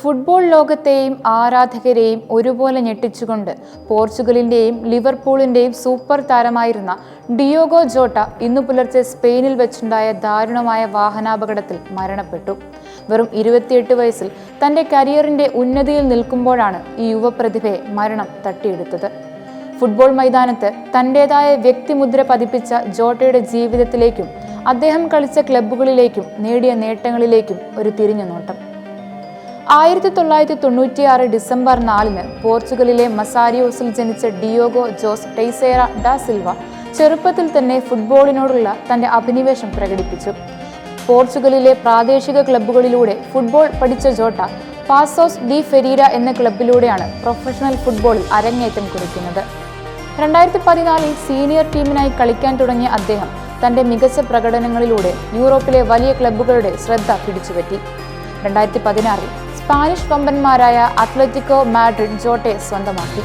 Football ലോകത്തെയും ആരാധകരെയും ഒരുപോലെ ഞെട്ടിച്ചുകൊണ്ട് പോർച്ചുഗലിന്റെയും ലിവർപൂളിന്റെയും സൂപ്പർ താരമായിരുന്ന ഡിയോഗോ ജോട്ട ഇന്നു പുലർച്ചെ സ്പെയിനിൽ വെച്ചുണ്ടായ ദാരുണമായ വാഹനാപകടത്തിൽ മരണപ്പെട്ടു. വെറും ഇരുപത്തിയെട്ട് വയസ്സിൽ തന്റെ കരിയറിന്റെ ഉന്നതിയിൽ നിൽക്കുമ്പോഴാണ് ഈ യുവപ്രതിഭയെ മരണം തട്ടിയെടുത്തത്. ഫുട്ബോൾ മൈതാനത്ത് തന്റെതായ വ്യക്തിമുദ്ര പതിപ്പിച്ച ജോട്ടയുടെ ജീവിതത്തിലേക്കും അദ്ദേഹം കളിച്ച ക്ലബ്ബുകളിലേക്കും നേടിയ നേട്ടങ്ങളിലേക്കും ഒരു തിരിഞ്ഞുനോട്ടം. ആയിരത്തി തൊള്ളായിരത്തി തൊണ്ണൂറ്റിയാറ് ഡിസംബർ നാലിന് പോർച്ചുഗലിലെ മസാരിയോസിൽ ജനിച്ച ഡിയോഗോ ജോസ് ടെയ്സേറ ഡാ സിൽവ ചെറുപ്പത്തിൽ തന്നെ ഫുട്ബോളിനോടുള്ള തന്റെ അഭിനിവേശം പ്രകടിപ്പിച്ചു. പോർച്ചുഗലിലെ പ്രാദേശിക ക്ലബ്ബുകളിലൂടെ ഫുട്ബോൾ പഠിച്ച ജോട്ട പാസോസ് ഡി ഫെരീര എന്ന ക്ലബ്ബിലൂടെയാണ് പ്രൊഫഷണൽ ഫുട്ബോളിൽ അരങ്ങേറ്റം കുറിക്കുന്നത്. രണ്ടായിരത്തി പതിനാലിൽ സീനിയർ ടീമിനായി കളിക്കാൻ തുടങ്ങിയ അദ്ദേഹം തന്റെ മികച്ച പ്രകടനങ്ങളിലൂടെ യൂറോപ്പിലെ വലിയ ക്ലബ്ബുകളുടെ ശ്രദ്ധ പിടിച്ചുപറ്റി. രണ്ടായിരത്തി പതിനാറിൽ സ്പാനിഷ് വമ്പന്മാരായ അത്ലറ്റിക്കോ മാഡ്രിഡ് ജോട്ടെ സ്വന്തമാക്കി.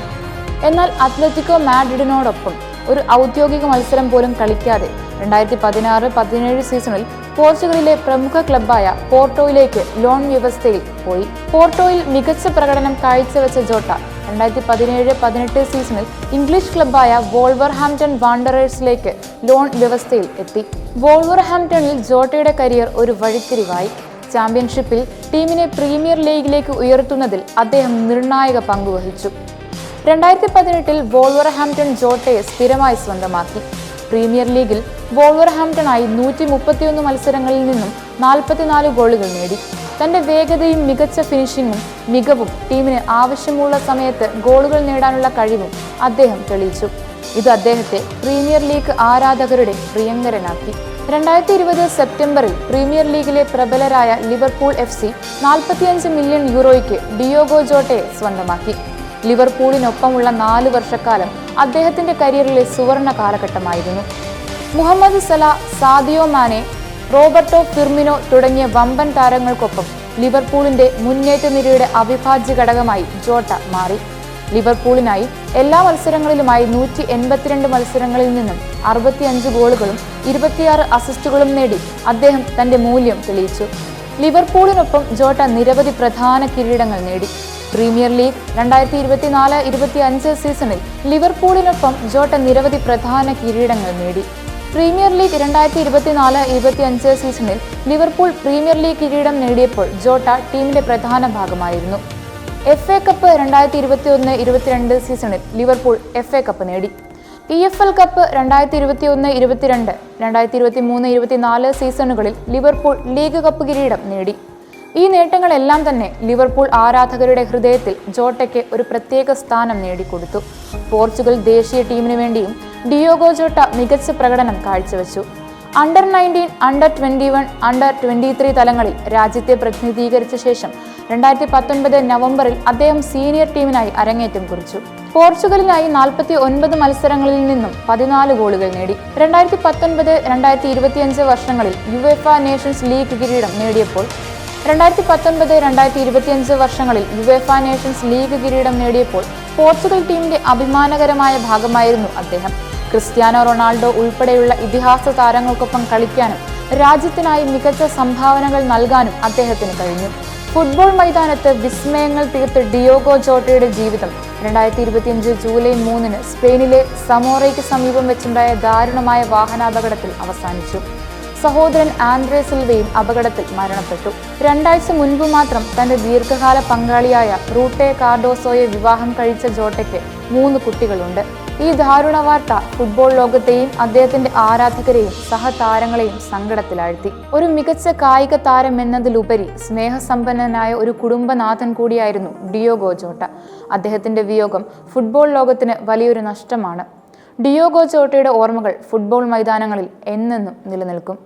എന്നാൽ അത്ലറ്റിക്കോ മാഡ്രിഡിനോടൊപ്പം ഒരു ഔദ്യോഗിക മത്സരം പോലും കളിക്കാതെ രണ്ടായിരത്തി പതിനാറ് പതിനേഴ് സീസണിൽ പോർച്ചുഗലിലെ പ്രമുഖ ക്ലബ്ബായ പോർട്ടോയിലേക്ക് ലോൺ വ്യവസ്ഥയിൽ പോയി. പോർട്ടോയിൽ മികച്ച പ്രകടനം കാഴ്ചവെച്ച ജോട്ട രണ്ടായിരത്തി പതിനേഴ് പതിനെട്ട് സീസണിൽ ഇംഗ്ലീഷ് ക്ലബ്ബായ വോൾവർഹാംപ്റ്റൺ വാണ്ടറേഴ്സിലേക്ക് ലോൺ വ്യവസ്ഥയിൽ എത്തി. വോൾവർഹാംപ്റ്റണിൽ ജോട്ടയുടെ കരിയർ ഒരു വഴിത്തിരിവായി. ചാമ്പ്യൻഷിപ്പിൽ ടീമിനെ പ്രീമിയർ ലീഗിലേക്ക് ഉയർത്തുന്നതിൽ അദ്ദേഹം നിർണായക പങ്കുവഹിച്ചു രണ്ടായിരത്തി പതിനെട്ടിൽ വോൾവർഹാംപ്റ്റൺ ജോട്ടയെ സ്ഥിരമായി സ്വന്തമാക്കി. പ്രീമിയർ ലീഗിൽ വോൾവർഹാംപ്റ്റണായി നൂറ്റി മുപ്പത്തിയൊന്ന് മത്സരങ്ങളിൽ നിന്നും നാൽപ്പത്തിനാല് ഗോളുകൾ നേടി. തന്റെ വേഗതയും മികച്ച ഫിനിഷിങ്ങും മികവും ടീമിന് ആവശ്യമുള്ള സമയത്ത് ഗോളുകൾ നേടാനുള്ള കഴിവും അദ്ദേഹം തെളിയിച്ചു. ഇത് അദ്ദേഹത്തെ പ്രീമിയർ ലീഗ് ആരാധകരുടെ പ്രിയങ്കരനാക്കി. രണ്ടായിരത്തി ഇരുപത് സെപ്റ്റംബറിൽ പ്രീമിയർ ലീഗിലെ പ്രബലരായ ലിവർപൂൾ എഫ് സി നാൽപ്പത്തിയഞ്ച് മില്യൺ യൂറോയ്ക്ക് ഡിയോഗോ ജോട്ടയെ സ്വന്തമാക്കി. ലിവർപൂളിനൊപ്പമുള്ള നാല് വർഷക്കാലം അദ്ദേഹത്തിന്റെ കരിയറിലെ സുവർണ കാലഘട്ടമായിരുന്നു. Mohamed Salah Sadio Mane Roberto Firmino തുടങ്ങിയ വമ്പൻ താരങ്ങൾക്കൊപ്പം ലിവർപൂളിന്റെ മുന്നേറ്റ നിരയുടെ അവിഭാജ്യ ഘടകമായി ജോട്ട മാറി. ലിവർപൂളിനായി എല്ലാ മത്സരങ്ങളിലുമായി നൂറ്റി എൺപത്തിരണ്ട് മത്സരങ്ങളിൽ നിന്നും അറുപത്തിയഞ്ച് ഗോളുകളും ഇരുപത്തിയാറ് അസിസ്റ്റുകളും നേടി അദ്ദേഹം തന്റെ മൂല്യം തെളിയിച്ചു. ലിവർപൂളിനൊപ്പം ജോട്ട നിരവധി പ്രധാന കിരീടങ്ങൾ നേടി. പ്രീമിയർ ലീഗ് രണ്ടായിരത്തി ഇരുപത്തിനാല് ഇരുപത്തി അഞ്ച് സീസണിൽ ലിവർപൂളിനൊപ്പം ജോട്ട നിരവധി പ്രധാന കിരീടങ്ങൾ നേടി. പ്രീമിയർ ലീഗ് രണ്ടായിരത്തി ഇരുപത്തിനാല് ഇരുപത്തി അഞ്ച് സീസണിൽ ലിവർപൂൾ പ്രീമിയർ ലീഗ് കിരീടം നേടിയപ്പോൾ ജോട്ട ടീമിന്റെ പ്രധാന ഭാഗമായിരുന്നു. എഫ് എ കപ്പ് രണ്ടായിരത്തി ഇരുപത്തി ഒന്ന് ഇരുപത്തിരണ്ട് സീസണിൽ ലിവർപൂൾ എഫ് എ കപ്പ് നേടി. ഇ എഫ് എൽ കപ്പ് രണ്ടായിരത്തി ഇരുപത്തി ഒന്ന് ഇരുപത്തിരണ്ട് രണ്ടായിരത്തി ഇരുപത്തി മൂന്ന് ഇരുപത്തിനാല് സീസണുകളിൽ ലിവർപൂൾ ലീഗ് കപ്പ് കിരീടം നേടി. ഈ നേട്ടങ്ങളെല്ലാം തന്നെ ലിവർപൂൾ ആരാധകരുടെ ഹൃദയത്തിൽ ജോട്ടയ്ക്ക് ഒരു പ്രത്യേക സ്ഥാനം നേടിക്കൊടുത്തു. പോർച്ചുഗൽ ദേശീയ ടീമിനു വേണ്ടിയും ഡിയോഗോ ജോട്ട മികച്ച പ്രകടനം കാഴ്ചവെച്ചു. Under nineteen under twenty one under twenty three തലങ്ങളിൽ രാജ്യത്തെ പ്രതിനിധീകരിച്ച ശേഷം രണ്ടായിരത്തി പത്തൊൻപത് നവംബറിൽ അദ്ദേഹം സീനിയർ ടീമിനായി അരങ്ങേറ്റം കുറിച്ചു. പോർച്ചുഗലിനായി നാൽപ്പത്തി ഒൻപത് മത്സരങ്ങളിൽ നിന്നും പതിനാല് ഗോളുകൾ നേടി. രണ്ടായിരത്തി പത്തൊൻപത് രണ്ടായിരത്തി ഇരുപത്തിയഞ്ച് വർഷങ്ങളിൽ യുവേഫ നേഷൻസ് ലീഗ് കിരീടം നേടിയപ്പോൾ രണ്ടായിരത്തി പത്തൊൻപത് രണ്ടായിരത്തി ഇരുപത്തിയഞ്ച് വർഷങ്ങളിൽ യുവേഫ നേഷൻസ് ലീഗ് കിരീടം നേടിയപ്പോൾ പോർച്ചുഗൽ ടീമിന്റെ അഭിമാനകരമായ ഭാഗമായിരുന്നു അദ്ദേഹം. ക്രിസ്ത്യാനോ റൊണാൾഡോ ഉൾപ്പെടെയുള്ള ഇതിഹാസ താരങ്ങൾക്കൊപ്പം കളിക്കാനും രാജ്യത്തിനായി മികച്ച സംഭാവനകൾ നൽകാനും അദ്ദേഹത്തിന് കഴിഞ്ഞു. ഫുട്ബോൾ മൈതാനത്ത് വിസ്മയങ്ങൾ തീർത്ത് ഡിയോഗോ ജോട്ടയുടെ ജീവിതം. രണ്ടായിരത്തി ഇരുപത്തിയഞ്ച് ജൂലൈ മൂന്നിന് സ്പെയിനിലെ സമോറയ്ക്ക് സമീപം വെച്ചുണ്ടായ ദാരുണമായ വാഹനാപകടത്തിൽ അവസാനിച്ചു. സഹോദരൻ ആൻഡ്രേ സിൽവയും അപകടത്തിൽ മരണപ്പെട്ടു. രണ്ടാഴ്ച മുൻപ് മാത്രം തന്റെ ദീർഘകാല പങ്കാളിയായ റൂട്ടെ കാർഡോസോയെ വിവാഹം കഴിച്ച ജോട്ടയ്ക്ക് മൂന്ന് കുട്ടികളുണ്ട്. ഈ ദാരുണ വാർത്ത ഫുട്ബോൾ ലോകത്തെയും അദ്ദേഹത്തിന്റെ ആരാധകരെയും സഹതാരങ്ങളെയും സങ്കടത്തിലാഴ്ത്തി. ഒരു മികച്ച കായിക താരം എന്നതിലുപരി സ്നേഹസമ്പന്നനായ ഒരു കുടുംബനാഥൻ കൂടിയായിരുന്നു ഡിയോഗോ ജോട്ട. അദ്ദേഹത്തിന്റെ വിയോഗം ഫുട്ബോൾ ലോകത്തിന് വലിയൊരു നഷ്ടമാണ്. ഡിയോഗോ ജോട്ടയുടെ ഓർമ്മകൾ ഫുട്ബോൾ മൈതാനങ്ങളിൽ എന്നെന്നും നിലനിൽക്കും.